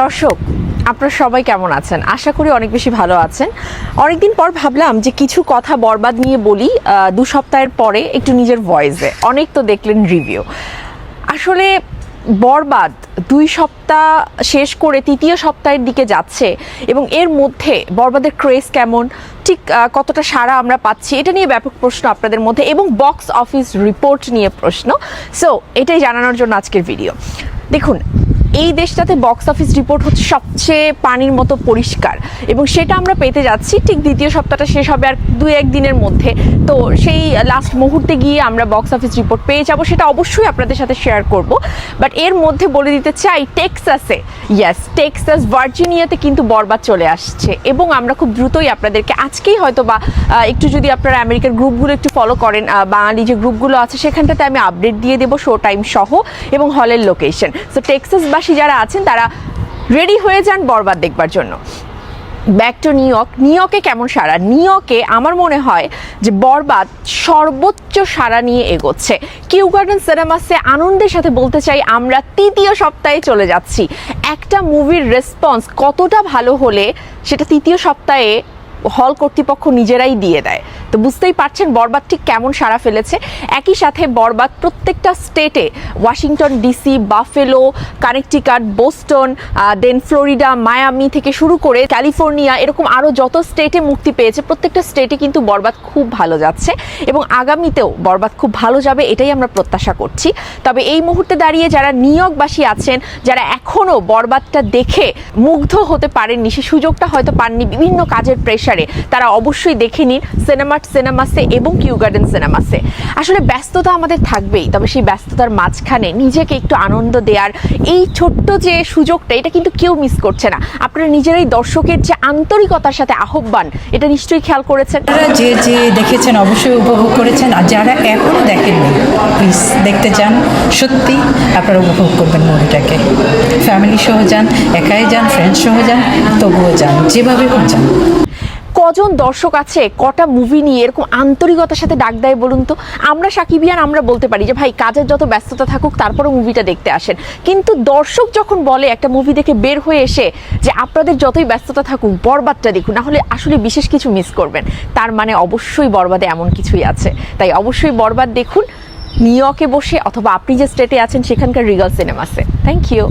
দর্শক, আপনারা সবাই কেমন আছেন? আশা করি অনেক বেশি ভালো আছেন। অনেকদিন পর ভাবলাম যে কিছু কথা বরবাদ নিয়ে বলি দু সপ্তাহের পরে একটু নিজের ভয়েসে। অনেক তো দেখলেন রিভিউ আসলে বরবাদ দুই সপ্তাহ শেষ করে তৃতীয় সপ্তাহের দিকে যাচ্ছে এবং এর মধ্যে বরবাদের ক্রেজ কেমন, ঠিক কতটা সাড়া আমরা পাচ্ছি, এটা নিয়ে ব্যাপক প্রশ্ন আপনাদের মধ্যে এবং বক্স অফিস রিপোর্ট নিয়ে প্রশ্ন। সো এটাই জানানোর জন্য আজকের ভিডিও দেখুন এই দেশটাতে বক্স অফিস রিপোর্ট হচ্ছে সবচেয়ে পানির মতো পরিষ্কার। এবং সেটা আমরা পেতে যাচ্ছি ঠিক দ্বিতীয় সপ্তাহটা শেষ হবে আর দু এক দিনের মধ্যে। তো সেই লাস্ট মুহূর্তে গিয়ে আমরা বক্স অফিস রিপোর্ট পেয়ে যাব, সেটা অবশ্যই আপনাদের সাথে শেয়ার করব। বাট এর মধ্যে বলে দিতে চাই টেক্সাসে ইয়াস টেক্সাস ভার্জিনিয়াতে কিন্তু বরবাদ চলে আসছে। এবং আমরা খুব দ্রুতই আপনাদেরকে, আজকেই হয়তো বা একটু যদি আপনারা আমেরিকার গ্রুপগুলো একটু ফলো করেন বাঙালি যে গ্রুপগুলো আছে, সেখানটাতে আমি আপডেট দিয়ে দেবো শো টাইম সহ এবং হলের লোকেশন সো টেক্সাসবাসী যারা আছেন, তারা রেডি হয়ে যান বরবাদ দেখবার জন্য। Back to New York New ইয়র্কে কেমন সারা? নিউ ইয়র্কে আমার মনে হয় যে বরবাদ সর্বোচ্চ সারা নিয়ে এগোচ্ছে। কিউ গার্ডেন সিনেমাসে আনন্দের সাথে বলতে চাই, আমরা তৃতীয় সপ্তাহে চলে যাচ্ছি। একটা মুভির রেসপন্স কতটা ভালো হলে সেটা তৃতীয় সপ্তাহে হল কর্তৃপক্ষ নিজেরাই দিয়ে দেয়। তো বুঝতেই পারছেন বরবাদ ঠিক কেমন সাড়া ফেলেছে। একই সাথে বরবাদ প্রত্যেকটা স্টেটে, Washington DC, Buffalo, Connecticut, Boston then Florida, Miami থেকে শুরু করে ক্যালিফোর্নিয়া, এরকম আরও যত স্টেটে মুক্তি পেয়েছে, প্রত্যেকটা স্টেটে কিন্তু বরবাদ খুব ভালো যাচ্ছে এবং আগামীতেও বরবাদ খুব ভালো যাবে, এটাই আমরা প্রত্যাশা করছি। তবে এই মুহূর্তে দাঁড়িয়ে যারা নিয়োগবাসী আছেন, যারা এখনও বরবাদটা দেখে মুগ্ধ হতে পারেননি, সে সুযোগটা হয়তো পাননি বিভিন্ন কাজের প্রেশারে তারা অবশ্যই দেখে নিন। সিনেমাট সিনেমাসে এবং কিউ গার্ডেন সিনেমাসে আসলে ব্যস্ততা আমাদের থাকবেই, তবে সেই ব্যস্ততার মাঝখানে নিজেকে একটু আনন্দ দেওয়ার এই ছোট্ট যে সুযোগটা, এটা কিন্তু কেউ মিস করছে না। আপনারা নিজেরাই দর্শকের যে আন্তরিকতার সাথে আহ্বান, এটা নিশ্চয়ই খেয়াল করেছেন। আপনারা যে যে দেখেছেন, অবশ্যই উপভোগ করেছেন, আর যারা এখনও দেখেননি প্লিজ দেখতে যান সত্যি আপনারা উপভোগ করবেন মুভিটাকে। ফ্যামিলি সহ যান, একাই যান ফ্রেন্ডস সহ যান, তবুও যান, যেভাবে হোক যান। কজন দর্শক আছে, কটা মুভি নিয়ে এরকম আন্তরিকতার সাথে ডাক দেয় বলুন তো? আমরা সাকিবিয়ান আমরা বলতে পারি যে, ভাই, কাজের যত ব্যস্ততা থাকুক তারপরে মুভিটা দেখতে আসেন। কিন্তু দর্শক যখন বলে, একটা মুভি দেখে বের হয়ে এসে যে, আপনাদের যতই ব্যস্ততা থাকুক, বরবাদটা দেখুন। না হলে আসলে বিশেষ কিছু মিস করবেন। তার মানে অবশ্যই বরবাদে এমন কিছুই আছে। তাই অবশ্যই বরবাদ দেখুন, নিউ বসে অথবা আপনি যে স্টেটে আছেন, সেখানকার রিগাল সিনেমাসে থ্যাংক ইউ